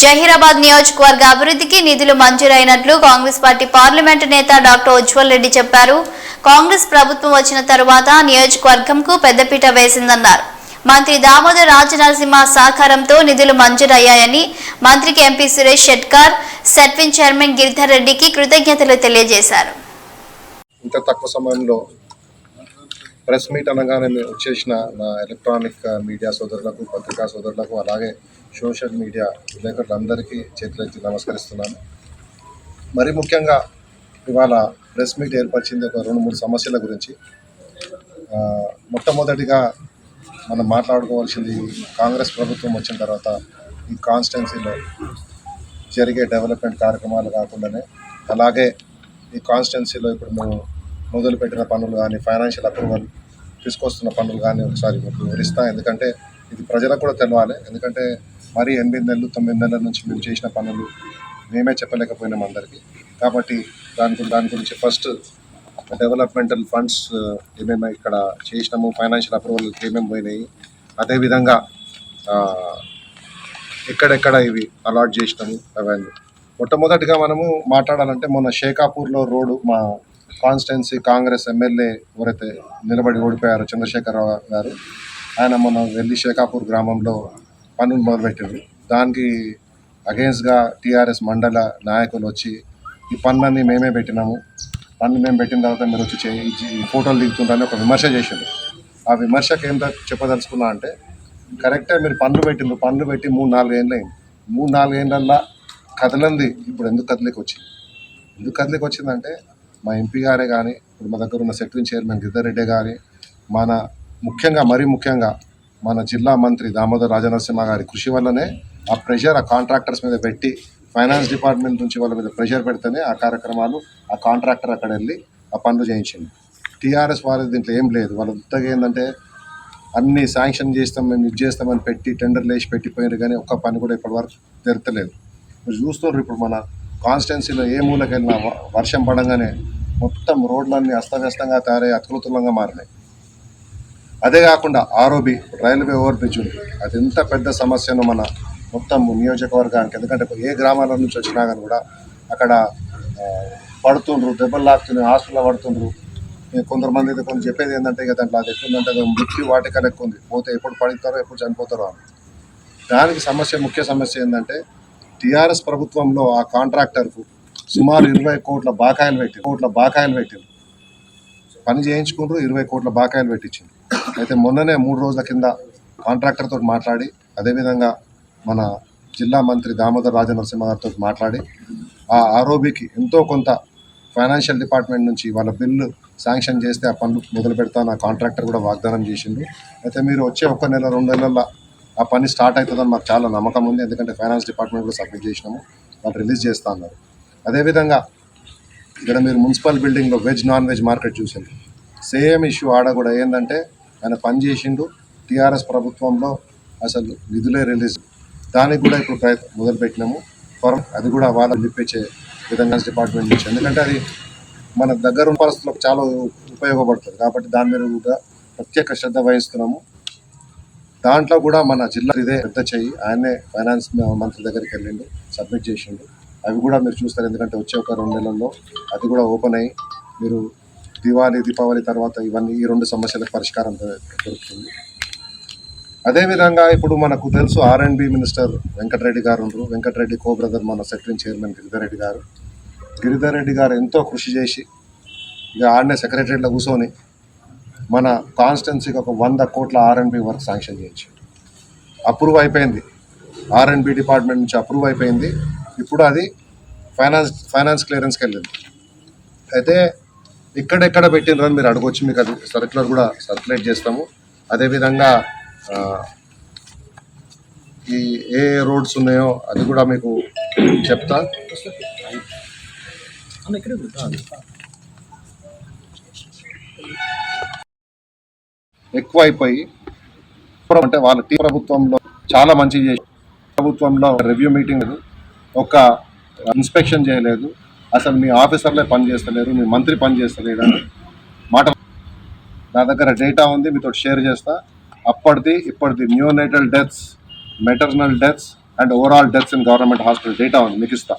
జహీరాబాద్ నియోజకవర్గ అభివృద్ధికి నిధులు మంజూరైనట్లు కాంగ్రెస్ పార్టీ పార్లమెంటు నేత డాక్టర్ ఉజ్వల్ రెడ్డి చెప్పారు. కాంగ్రెస్ ప్రభుత్వం వచ్చిన తరువాత నియోజకవర్గంకు పెద్దపీట వేసిందన్నారు. మంత్రి దామోదర్ రాజనరసింహ సహకారంతో నిధులు మంజూరయ్యాయని మంత్రికి ఎంపీ సురేష్ షెట్కార్ సెట్విన్ చైర్మన్ గిరిధర్ రెడ్డికి కృతజ్ఞతలు తెలియజేశారు. ఇంత తక్కువ సమయంలో ప్రెస్ మీట్ అనగానే మేము వచ్చేసిన నా ఎలక్ట్రానిక్ మీడియా సోదరులకు పత్రికా సోదరులకు అలాగే సోషల్ మీడియా విలేకరులందరికీ చేతులెత్తి నమస్కరిస్తున్నాను. మరి ముఖ్యంగా ఇవాళ ప్రెస్ మీట్ ఏర్పరిచింది ఒక రెండు మూడు సమస్యల గురించి. మొట్టమొదటిగా మనం మాట్లాడుకోవాల్సింది కాంగ్రెస్ ప్రభుత్వం వచ్చిన తర్వాత ఈ కాన్స్టిట్యున్సీలో జరిగే డెవలప్మెంట్ కార్యక్రమాలు కాకుండానే అలాగే ఈ కాన్స్టిట్యున్సీలో ఇప్పుడు మేము మొదలుపెట్టిన పనులు కానీ ఫైనాన్షియల్ అప్రూవల్ తీసుకొస్తున్న పనులు కానీ ఒకసారి మీకు వివరిస్తా. ఎందుకంటే ఇది ప్రజలకు కూడా తెలవాలి. ఎందుకంటే మరీ ఎనిమిది నెలలు తొమ్మిది నెలల నుంచి మేము చేసిన పనులు మేమే చెప్పలేకపోయినాం అందరికీ. కాబట్టి దాని దాని గురించి ఫస్ట్ డెవలప్మెంటల్ ఫండ్స్ ఏమేమి ఇక్కడ చేసినాము ఫైనాన్షియల్ అప్రూవల్ ఏమేమి పోయినాయి అదేవిధంగా ఎక్కడెక్కడ ఇవి అలాట్ చేసినాము అవన్నీ. మొట్టమొదటిగా మనము మాట్లాడాలంటే మొన్న షేకాపూర్లో రోడ్డు మా కాన్స్టిట్యున్సీ కాంగ్రెస్ ఎమ్మెల్యే ఎవరైతే నిలబడి ఓడిపోయారో చంద్రశేఖరరావు గారు ఆయన మొన్న వెళ్ళి షేకాపూర్ గ్రామంలో పనులు మొదలుపెట్టారు దానికి అగేన్స్ట్గా టీఆర్ఎస్ మండల నాయకులు వచ్చి ఈ పనులన్నీ మేమే పెట్టినాము. పనులు మేము పెట్టిన తర్వాత మీరు వచ్చి చేయి ఫోటోలు దిగుతుంటారని ఒక విమర్శ చేసిండు. ఆ విమర్శకు ఏం చెప్పదలుచుకున్నా అంటే కరెక్టే మీరు పనులు పెట్టిండ్రు. పనులు పెట్టి మూడు నాలుగు ఏళ్ళు అయింది. మూడు నాలుగు ఏళ్ళల్లా కదలంది. ఇప్పుడు ఎందుకు కదలికి వచ్చింది ఎందుకు కదలికి వచ్చిందంటే మా ఎంపీ గారే కానీ ఇప్పుడు మా దగ్గర ఉన్న సెక్రటరీ చైర్మన్ గిద్దరెడ్డి గారి మన ముఖ్యంగా మరీ ముఖ్యంగా మన జిల్లా మంత్రి దామోదర్ రాజనరసింహ గారి కృషి వల్లనే ఆ ప్రెషర్ ఆ కాంట్రాక్టర్స్ మీద పెట్టి ఫైనాన్స్ డిపార్ట్మెంట్ నుంచి వాళ్ళ మీద ప్రెషర్ పెడితేనే ఆ కార్యక్రమాలు ఆ కాంట్రాక్టర్ అక్కడ వెళ్ళి ఆ పనులు చేయించింది టీఆర్ఎస్ వారి దీంట్లో ఏం లేదు. వాళ్ళ ఉత్తగా ఏంటంటే అన్ని శాంక్షన్ చేస్తాం మేము ఇది చేస్తామని పెట్టి టెండర్లు వేసి పెట్టిపోయారు కానీ ఒక్క పని కూడా ఇప్పటివరకు జరగలేదు మీరు చూస్తున్నారు ఇప్పుడు మన కాన్స్టెన్సీలో ఏ మూలకైనా వర్షం పడంగానే మొత్తం రోడ్లన్నీ అస్తవ్యస్తంగా తయారై అతృతులంగా మారినాయి. అదే కాకుండా ఆర్ఓబి రైల్వే ఓవర్ బ్రిడ్జ్ ఉంది. అది ఎంత పెద్ద సమస్యను మన మొత్తం నియోజకవర్గానికి ఎందుకంటే ఏ గ్రామాల నుంచి వచ్చినా కానీ కూడా అక్కడ పడుతుండ్రు దెబ్బలు లాగుతున్నాయి హాస్పిటల్లో పడుతుండ్రు. కొందరు మంది అయితే కొంచెం చెప్పేది ఏంటంటే ఇక దాంట్లో అది ఎట్లుందంటే మృత్యు వాటికలు లెక్క ఉంది. పోతే ఎప్పుడు పడుతారో ఎప్పుడు చనిపోతారో అని. దానికి సమస్య ముఖ్య సమస్య ఏంటంటే టీఆర్ఎస్ ప్రభుత్వంలో ఆ కాంట్రాక్టర్కు సుమారు ఇరవై కోట్ల బాకాయలు పెట్టి కోట్ల బాకాయలు పెట్టింది పని చేయించుకుంటూ ఇరవై కోట్ల బాకాయలు పెట్టించింది. అయితే మొన్ననే మూడు రోజుల కింద కాంట్రాక్టర్తో మాట్లాడి అదేవిధంగా మన జిల్లా మంత్రి దామోదర్ రాజనరసింహ గారితో మాట్లాడి ఆ ఆరోబీకి ఎంతో కొంత ఫైనాన్షియల్ డిపార్ట్మెంట్ నుంచి వాళ్ళ బిల్లు శాంక్షన్ చేస్తే ఆ పనులు మొదలు పెడతాను ఆ కాంట్రాక్టర్ కూడా వాగ్దానం చేసిండు. అయితే మీరు వచ్చే ఒక నెల రెండు నెలల ఆ పని స్టార్ట్ అవుతుందని మాకు చాలా నమ్మకం ఉంది. ఎందుకంటే ఫైనాన్స్ డిపార్ట్మెంట్ కూడా సబ్మిట్ చేసినాము. వాళ్ళు రిలీజ్ చేస్తా అన్నారు. అదేవిధంగా ఇక్కడ మీరు మున్సిపల్ బిల్డింగ్లో వెజ్ నాన్ వెజ్ మార్కెట్ చూసింది. సేమ్ ఇష్యూ ఆడ కూడా ఏంటంటే ఆయన పని చేసిండు. టీఆర్ఎస్ ప్రభుత్వంలో అసలు నిధులే రిలీజ్ దానికి కూడా ఇప్పుడు ప్రయత్నం మొదలుపెట్టినాము ఫర్ అది కూడా వాళ్ళ నిప్పించే విధంగా డిపార్ట్మెంట్ నుంచి. ఎందుకంటే అది మన దగ్గర ఉన్న పరిస్థితులకు చాలా ఉపయోగపడుతుంది. కాబట్టి దాని మీద కూడా ప్రత్యేక శ్రద్ధ వహిస్తున్నాము. దాంట్లో కూడా మన జిల్లా ఇదే పెద్ద చెయ్యి ఆయనే ఫైనాన్స్ మంత్రి దగ్గరికి వెళ్ళిండు సబ్మిట్ చేసిండు. అవి కూడా మీరు చూస్తారు ఎందుకంటే వచ్చే ఒక రెండు నెలల్లో అది కూడా ఓపెన్ అయ్యి మీరు దివాళీ దీపావళి తర్వాత ఇవన్నీ ఈ రెండు సమస్యలకు పరిష్కారం దొరుకుతుంది. అదేవిధంగా ఇప్పుడు మనకు తెలుసు R and B minister Venkatreddy గారు ఉన్నారు. వెంకటరెడ్డి కో బ్రదర్ మన సెక్రటరీ చైర్మన్ గిరిధర్ రెడ్డి గారు. గిరిధర్ రెడ్డి గారు ఎంతో కృషి చేసి ఇక ఆడనే సెక్రటరీలో కూర్చొని మన కాన్స్టిట్యున్సీకి ఒక వంద కోట్ల R and B work sanction చేయించారు అప్రూవ్ అయిపోయింది. ఆర్ అండ్ బి డిపార్ట్మెంట్ నుంచి అప్రూవ్ అయిపోయింది. ఇప్పుడు అది ఫైనాన్స్ ఫైనాన్స్ క్లియరెన్స్కి వెళ్ళింది. అయితే ఎక్కడెక్కడ పెట్టినరని మీరు అడగొచ్చు. మీకు అది సర్క్యులర్ కూడా సర్క్యులేట్ చేస్తాము. అదేవిధంగా ఆ, ఈ ఏ రోడ్స్ ఉన్నాయో అది కూడా మీకు చెప్తా. ఎక్కువ అయిపోయి అంటే వాళ్ళ టీ ప్రభుత్వంలో చాలా మంచి చేసి ప్రభుత్వంలో రివ్యూ మీటింగ్ లేదు ఒక ఇన్స్పెక్షన్ చేయలేదు అసలు మీ ఆఫీసర్లే పని చేస్తలేరు మీ మంత్రి పనిచేస్తలేదు అని మాట నా దగ్గర డేటా ఉంది మీతో షేర్ చేస్తా. అప్పటిది ఇప్పటిది neonatal deaths maternal deaths and overall deaths in government hospital data ఉంది మీకు ఇస్తా.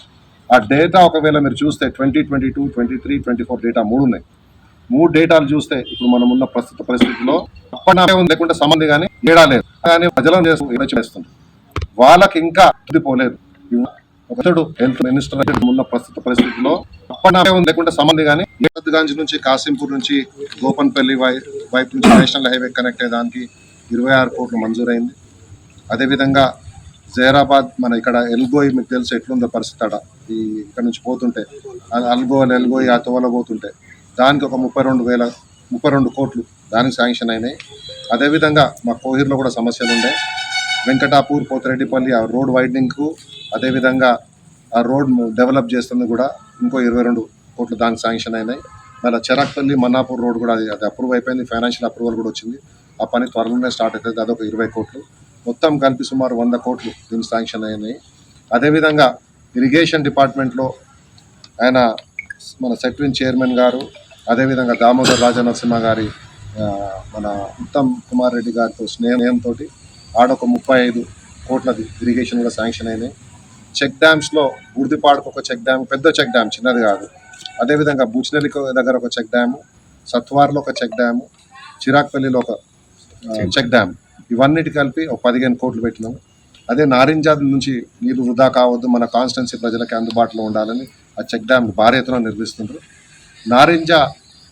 ఆ డేటా ఒకవేళ మీరు చూస్తే twenty twenty two twenty three twenty four data మూడు ఉన్నాయి. మూడు డేటాలు చూస్తే ఇప్పుడు మనం ఉన్న ప్రస్తుత పరిస్థితిలో అప్పటి ఉంది లేకుంటే సంబంధం కానీ తేడా లేదు. కానీ ప్రజలను చేస్తుంది వాళ్ళకి ఇంకా ఇది పోలేదు. ఒకడు హెల్త్ మినిస్టర్ ఉన్న ప్రస్తుత పరిస్థితుల్లో అప్పటి ఉంది లేకుంటే సంబంధం కానీ గంజ్ నుంచి కాసింపూర్ నుంచి గోపన్పల్లి వై వైపు నుంచి నేషనల్ హైవే కనెక్ట్ అయ్యేదానికి ఇరవై ఆరు కోట్లు మంజూరైంది. అదేవిధంగా జైరాబాద్ మన ఇక్కడ ఎల్గోయ్ మీకు తెలుసు ఎట్లుందో పరిస్థితి అడ ఈ ఇక్కడ నుంచి పోతుంటే అల్గోల్ ఎల్గోయ్ ఆ తోవల పోతుంటే దానికి ఒక ముప్పై రెండు వేల ముప్పై రెండు కోట్లు దానికి శాంక్షన్ అయినాయి. అదేవిధంగా మా కోహిర్లో కూడా సమస్యలు ఉండే. వెంకటాపూర్ పోతిరెడ్డిపల్లి ఆ రోడ్ వైడనింగ్కు అదేవిధంగా ఆ రోడ్ డెవలప్ చేస్తుంది కూడా ఇంకో ఇరవై రెండు కోట్లు దానికి శాంక్షన్ అయినాయి. మళ్ళీ చెరాక్పల్లి మన్నాపూర్ రోడ్ కూడా అది అది అప్రూవ్ అయిపోయింది. ఫైనాన్షియల్ అప్రూవల్ కూడా వచ్చింది. ఆ పని త్వరలోనే స్టార్ట్ అవుతుంది. అదొక ఇరవై కోట్లు. మొత్తం కలిపి సుమారు వంద కోట్లు దీనికి శాంక్షన్ అయినాయి. అదేవిధంగా ఇరిగేషన్ డిపార్ట్మెంట్లో ఆయన మన సెక్రటరీ చైర్మన్ గారు అదేవిధంగా దామోదర్ రాజనరసింహ గారి మన ఉత్తమ్ కుమార్ రెడ్డి గారితో స్నేహంతో ఆడొక ముప్పై ఐదు కోట్లది ఇరిగేషన్ కూడా శాంక్షన్ అయినాయి. చెక్ డ్యామ్స్లో బుర్దిపాడుకు ఒక చెక్ డ్యామ్ పెద్ద చెక్ డ్యామ్ చిన్నది కాదు. అదేవిధంగా బుచ్నెల్లి దగ్గర ఒక చెక్ డ్యాము సత్వార్లో ఒక చెక్ డ్యాము చిరాక్పల్లిలో ఒక చెక్ డ్యామ్. ఇవన్నిటి కలిపి ఒక పదిహేను కోట్లు పెట్టినాము. అదే నారింజాద్ నుంచి నీళ్ళు వృధా కావద్దు మన కాన్స్టెన్సీ ప్రజలకి అందుబాటులో ఉండాలని ఆ చెక్ డ్యామ్ భారీ ఎత్తున నిర్మిస్తుండ్రు. నారింజ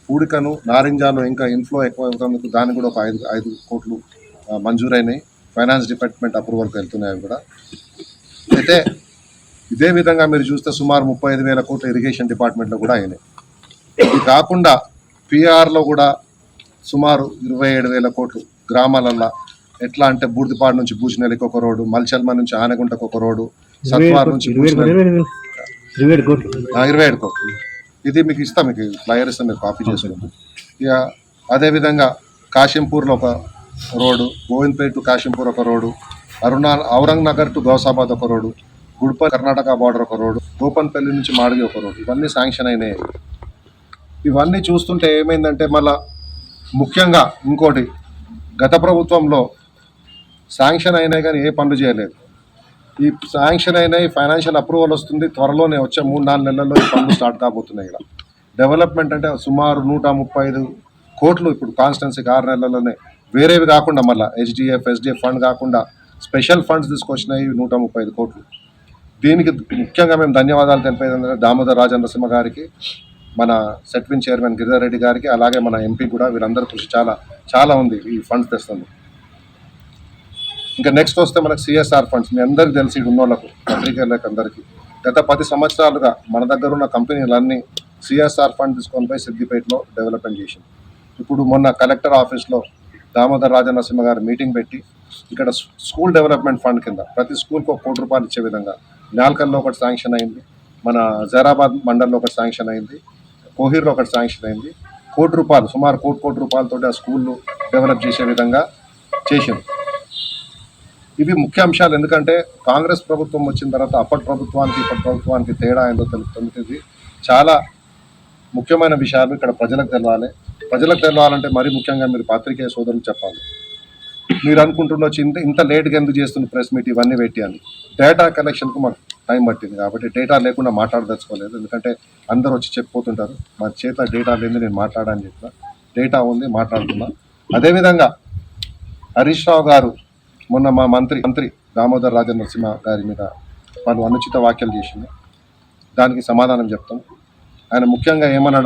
పూడికను నారింజాలో ఇంకా ఇన్ఫ్లో ఎక్కువ అవుతున్నందుకు దానికి కూడా ఒక ఐదు ఐదు కోట్లు మంజూరైనాయి. ఫైనాన్స్ డిపార్ట్మెంట్ అప్రూవల్కి వెళ్తున్నాయి అవి కూడా. అయితే ఇదే విధంగా మీరు చూస్తే సుమారు ముప్పై ఐదు వేల కోట్ల ఇరిగేషన్ డిపార్ట్మెంట్లో కూడా అయినాయి. ఇది కాకుండా పిఆర్లో కూడా సుమారు ఇరవై ఏడు వేల కోట్లు గ్రామాలల్లో ఎట్లా అంటే బూర్దిపాడు నుంచి బూచినెలికి ఒక రోడ్డు మల్చల్మ నుంచి ఆనగుంటకు ఒక రోడ్డు సత్వార్ నుంచి ఇరవై ఏడు కోట్లు. ఇది మీకు ఇస్తాం మీకు ఫ్లయర్స్ మీరు కాపీ చేసుకోండి. ఇక అదేవిధంగా కాశింపూర్లో ఒక రోడ్డు గోవింద్పేట్ టు కాశింపూర్ ఒక రోడ్డు అరుణా ఔరంగనగర్ టు గౌసాబాద్ ఒక రోడ్డు గుడ్ప కర్ణాటక బార్డర్ ఒక రోడ్డు గోపన్పల్లి నుంచి మాడిగి ఒక రోడ్డు ఇవన్నీ శాంక్షన్ అయినాయి. ఇవన్నీ చూస్తుంటే ఏమైందంటే మళ్ళా ముఖ్యంగా ఇంకోటి గత ప్రభుత్వంలో శాంక్షన్ అయినాయి కానీ ఏ పనులు చేయలేదు. ఈ శాంక్షన్ అయినాయి ఫైనాన్షియల్ అప్రూవల్ వస్తుంది త్వరలోనే వచ్చే మూడు నాలుగు నెలల్లో ఈ పనులు స్టార్ట్ కాబోతున్నాయి ఇక్కడ. డెవలప్మెంట్ అంటే సుమారు నూట ముప్పై ఐదు కోట్లు ఇప్పుడు కాన్స్టెన్సీకి ఆరు నెలల్లోనే. వేరేవి కాకుండా మళ్ళీ హెచ్డిఎఫ్ ఎస్డిఎఫ్ ఫండ్ కాకుండా స్పెషల్ ఫండ్స్ తీసుకొచ్చినాయి నూట ముప్పై ఐదు కోట్లు. దీనికి ముఖ్యంగా మేము ధన్యవాదాలు తెలిపేది ఏంటంటే దామోదర్ రాజనరసింహ గారికి మన సెట్విన్ చైర్మన్ గిరిధర్ రెడ్డి గారికి అలాగే మన ఎంపీ కూడా వీరందరూ కృషి చాలా చాలా ఉంది ఈ ఫండ్స్ తెస్తుంది ఇంకా నెక్స్ట్ వస్తే మనకు సిఎస్ఆర్ ఫండ్స్ మీ అందరికీ తెలిసి ఉన్నోళ్ళకు పత్రికలకు అందరికీ. గత పది సంవత్సరాలుగా మన దగ్గర ఉన్న కంపెనీలన్నీ సిఎస్ఆర్ ఫండ్ తీసుకొని పోయి సిద్దిపేటలో డెవలప్మెంట్ చేసింది. ఇప్పుడు మొన్న కలెక్టర్ ఆఫీస్లో దామోదర్ రాజనరసింహ గారు మీటింగ్ పెట్టి ఇక్కడ స్కూల్ డెవలప్మెంట్ ఫండ్ కింద ప్రతి స్కూల్కి ఒక కోటి రూపాయలు ఇచ్చే విధంగా నాల్కల్లో ఒకటి శాంక్షన్ అయింది. మన జైరాబాద్ మండల్లో ఒకటి శాంక్షన్ అయింది. కోహిర్లో ఒకటి శాంక్షన్ అయింది. కోటి రూపాయలు సుమారు కోటి కోటి రూపాయలతో ఆ స్కూళ్ళు డెవలప్ చేసే విధంగా చేసింది. ఇవి ముఖ్య అంశాలు ఎందుకంటే కాంగ్రెస్ ప్రభుత్వం వచ్చిన తర్వాత అప్పటి ప్రభుత్వానికి ఇప్పటి ప్రభుత్వానికి తేడా ఏందో తెలుపుతుంది. చాలా ముఖ్యమైన విషయాలు ఇక్కడ ప్రజలకు తెలవాలి. ప్రజలకు తెలవాలంటే మరీ ముఖ్యంగా మీరు పాత్రికేయ సోదరులు చెప్పాలి. మీరు అనుకుంటుండొచ్చు ఇంత ఇంత లేట్గా ఎందుకు చేస్తున్న ప్రెస్ మీట్ ఇవన్నీ పెట్టి అని. డేటా కలెక్షన్కు మాకు టైం పట్టింది కాబట్టి డేటా లేకుండా మాట్లాడదలుచుకోలేదు. ఎందుకంటే అందరూ వచ్చి చెప్పిపోతుంటారు మా చేత డేటా లేదు నేను మాట్లాడని చెప్పిన. డేటా ఉంది మాట్లాడుతున్నా. అదేవిధంగా హరీష్ రావు గారు మొన్న మా మంత్రి మంత్రి దామోదర్ రాజనరసింహ గారి మీద వాళ్ళు అనుచిత వ్యాఖ్యలు చేసింది. దానికి సమాధానం చెప్తాం. ఆయన ముఖ్యంగా ఏమన్నాడు